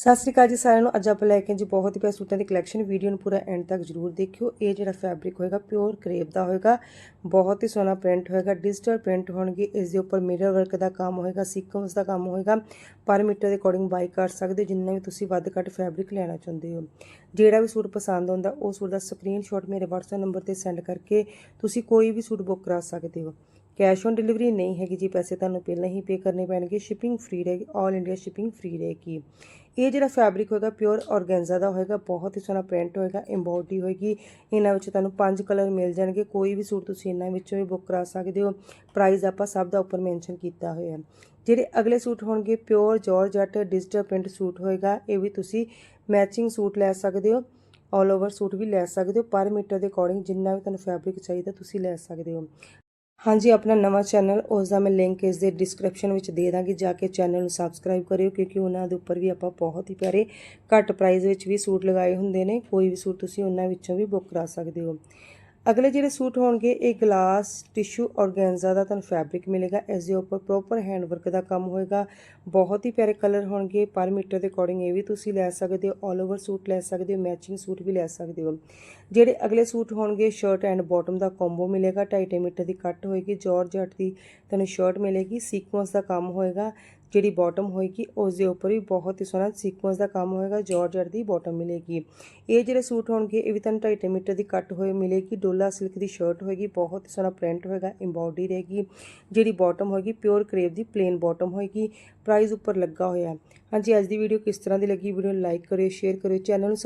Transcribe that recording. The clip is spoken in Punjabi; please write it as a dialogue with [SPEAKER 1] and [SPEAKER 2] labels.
[SPEAKER 1] ਸਤਿ ਸ਼੍ਰੀ ਅਕਾਲ ਜੀ ਸਾਰਿਆਂ ਨੂੰ। ਅੱਜ ਆਪਾਂ ਲੈ ਕੇ ਜੀ ਬਹੁਤ ਹੀ ਪਿਆਰੇ ਸੂਟਾਂ ਦੀ ਕਲੈਕਸ਼ਨ ਵੀਡੀਓ ਨੂੰ ਪੂਰਾ ਐਂਡ ਤੱਕ ਜਰੂਰ ਦੇਖਿਓ। ਇਹ ਜਿਹੜਾ ਫੈਬਰਿਕ ਹੋਏਗਾ ਪਿਓਰ ਕਰੇਪ ਦਾ ਹੋਏਗਾ। ਬਹੁਤ ਹੀ ਸੋਹਣਾ ਪ੍ਰਿੰਟ ਹੋਏਗਾ ਡਿਜੀਟਲ ਪ੍ਰਿੰਟ ਹੋਣਗੇ। ਇਸ ਦੇ ਉੱਪਰ ਮਿਰਰ ਵਰਕ ਦਾ ਕੰਮ ਹੋਏਗਾ ਸੀਕੁਐਂਸ ਦਾ ਕੰਮ ਹੋਏਗਾ। ਪਰ ਮੀਟਰ ਦੇ ਅਕੋਰਡਿੰਗ ਬਾਈ ਕਰ ਸਕਦੇ ਹੋ ਜਿੰਨਾ ਵੀ ਤੁਸੀਂ ਵੱਧ ਘੱਟ ਫੈਬਰਿਕ ਲੈਣਾ ਚਾਹੁੰਦੇ ਹੋ। ਜਿਹੜਾ ਵੀ ਸੂਟ ਪਸੰਦ ਆਉਂਦਾ, ਉਹ ਸੂਟ ਦਾ ਸਕਰੀਨਸ਼ਾਟ ਮੇਰੇ WhatsApp ਨੰਬਰ ਤੇ ਸੈਂਡ ਕਰਕੇ ਤੁਸੀਂ ਕੋਈ ਵੀ ਸੂਟ ਬੁੱਕ ਕਰਾ ਸਕਦੇ ਹੋ। ਕੈਸ਼ ਔਨ ਡਿਲੀਵਰੀ ਨਹੀਂ ਹੈਗੀ ਜੀ, ਪੈਸੇ ਤੁਹਾਨੂੰ ਪਹਿਲਾਂ ਹੀ ਪੇ ਕਰਨੇ ਪੈਣਗੇ ਸ਼ਿਪਿੰਗ ਫ੍ਰੀ ਰਹੇਗੀ 올 ਇੰਡੀਆ ਸ਼ਿਪਿੰਗ ਫ੍ਰੀ ਰਹੇਗੀ। ਇਹ ਜਿਹੜਾ ਫੈਬਰਿਕ ਹੋਏਗਾ ਪਿਓਰ ਔਰਗੈਂਜ਼ਾ ਦਾ ਹੋਏਗਾ, ਬਹੁਤ ਹੀ ਸੋਹਣਾ ਪ੍ਰਿੰਟ ਹੋਏਗਾ ਐਮਬੋਡੀ ਹੋਏਗੀ, ਇਹਨਾਂ ਵਿੱਚ ਤੁਹਾਨੂੰ ਪੰਜ ਕਲਰ ਮਿਲ ਜਾਣਗੇ, ਕੋਈ ਵੀ ਸੂਟ ਤੁਸੀਂ ਇਹਨਾਂ ਵਿੱਚੋਂ ਵੀ ਬੁੱਕ ਕਰਾ ਸਕਦੇ ਹੋ ਪ੍ਰਾਈਸ ਆਪਾਂ ਸਭ ਦਾ ਉੱਪਰ ਮੈਂਸ਼ਨ ਕੀਤਾ ਹੋਇਆ ਹੈ। ਜਿਹੜੇ ਅਗਲੇ ਸੂਟ ਹੋਣਗੇ pure georgette digital print suit ਹੋਏਗਾ, ਇਹ ਵੀ ਤੁਸੀਂ ਮੈਚਿੰਗ ਸੂਟ ਲੈ ਸਕਦੇ ਹੋ ਆਲ ਓਵਰ ਸੂਟ ਵੀ ਲੈ ਸਕਦੇ ਹੋ, ਪਰ ਮੀਟਰ ਦੇ ਅਕੋਰਡਿੰਗ ਜਿੰਨਾ ਵੀ ਤੁਹਾਨੂੰ ਫੈਬਰਿਕ ਚਾਹੀਦਾ, ਤੁਸੀਂ ਲੈ ਸਕਦੇ ਹੋ। ਹਾਂਜੀ, ਆਪਣਾ ਨਵਾਂ ਚੈਨਲ ਉਸ ਦਾ ਮੈਂ ਲਿੰਕ ਇਸ ਦੇ ਡਿਸਕ੍ਰਿਪਸ਼ਨ ਵਿੱਚ ਦੇ ਦਾਂਗੀ। ਜਾ ਕੇ ਚੈਨਲ ਨੂੰ ਸਬਸਕ੍ਰਾਈਬ ਕਰਿਓ, ਕਿਉਂਕਿ ਉਹਨਾਂ ਦੇ ਉੱਪਰ ਵੀ ਆਪਾਂ ਬਹੁਤ ਹੀ ਪਿਆਰੇ ਘੱਟ ਪ੍ਰਾਈਸ ਵਿੱਚ ਵੀ ਸੂਟ ਲਗਾਏ ਹੁੰਦੇ ਨੇ। ਕੋਈ ਵੀ ਸੂਟ ਤੁਸੀਂ ਉਹਨਾਂ ਵਿੱਚੋਂ ਵੀ ਬੁੱਕ ਕਰਾ ਸਕਦੇ ਹੋ। ਅਗਲੇ ਜਿਹੜੇ ਸੂਟ ਹੋਣਗੇ, ਇਹ ਗਲਾਸ ਟਿਸ਼ੂ ਔਰਗੈਂਜ਼ਾ ਦਾ ਤੁਹਾਨੂੰ ਫੈਬਰਿਕ ਮਿਲੇਗਾ। ਇਸ ਦੇ ਉੱਪਰ ਪ੍ਰੋਪਰ ਹੈਂਡ ਵਰਕ ਦਾ ਕੰਮ ਹੋਏਗਾ। ਬਹੁਤ ਹੀ ਪਿਆਰੇ ਕਲਰ ਹੋਣਗੇ। ਪਰ ਮੀਟਰ ਦੇ ਅਕੋਰਡਿੰਗ ਇਹ ਵੀ ਤੁਸੀਂ ਲੈ ਸਕਦੇ ਹੋ। ਆਲ ਓਵਰ ਸੂਟ ਲੈ ਸਕਦੇ ਹੋ। ਮੈਚਿੰਗ ਸੂਟ ਵੀ ਲੈ ਸਕਦੇ ਹੋ। ਜਿਹੜੇ ਅਗਲੇ ਸੂਟ ਹੋਣਗੇ ਸ਼ਰਟ ਐਂਡ ਬਾਟਮ ਦਾ ਕੰਬੋ ਮਿਲੇਗਾ। 2.5 ਮੀਟਰ ਦੀ ਕੱਟ ਹੋਏਗੀ। ਜਾਰਜਟ ਦੀ ਤੁਹਾਨੂੰ ਸ਼ਰਟ ਮਿਲੇਗੀ। ਸੀਕੁਐਂਸ ਦਾ ਕੰਮ ਹੋਏਗਾ। ਜਿਹੜੀ ਬਾਟਮ ਹੋਏਗੀ ਉਸ ਦੇ ਉੱਪਰ ਵੀ ਬਹੁਤ ਹੀ ਸੋਹਣਾ ਸੀਕੁਐਂਸ ਦਾ ਕੰਮ ਹੋਏਗਾ ਜਾਰਜਟ ਦੀ ਬਾਟਮ ਮਿਲੇਗੀ। ਇਹ ਜਿਹੜੇ ਸੂਟ ਹੋਣਗੇ, ਇਹ ਵੀ ਤੁਹਾਨੂੰ 2.5 ਮੀਟਰ ਦੀ ਕੱਟ ਹੋਏ ਮਿਲੇਗੀ, ਡੋਲਾ ਸਿਲਕ ਦੀ ਸ਼ਰਟ ਹੋਏਗੀ, ਬਹੁਤ ਹੀ ਸੋਹਣਾ ਪ੍ਰਿੰਟ ਹੋਏਗਾ ਐਮਬੋਡੀ ਰਹੇਗੀ। ਜਿਹੜੀ ਬਾਟਮ ਹੋਏਗੀ ਪਿਓਰ ਕਰੇਪ ਦੀ ਪਲੇਨ ਬਾਟਮ ਹੋਏਗੀ ਪ੍ਰਾਈਸ ਉੱਪਰ ਲੱਗਾ ਹੋਇਆ। ਹਾਂਜੀ, ਅੱਜ ਦੀ ਵੀਡੀਓ ਕਿਸ ਤਰ੍ਹਾਂ ਦੀ ਲੱਗੀ ਵੀਡੀਓ ਨੂੰ ਲਾਈਕ ਕਰਿਓ ਸ਼ੇਅਰ ਕਰਿਓ ਚੈਨਲ ਨੂੰ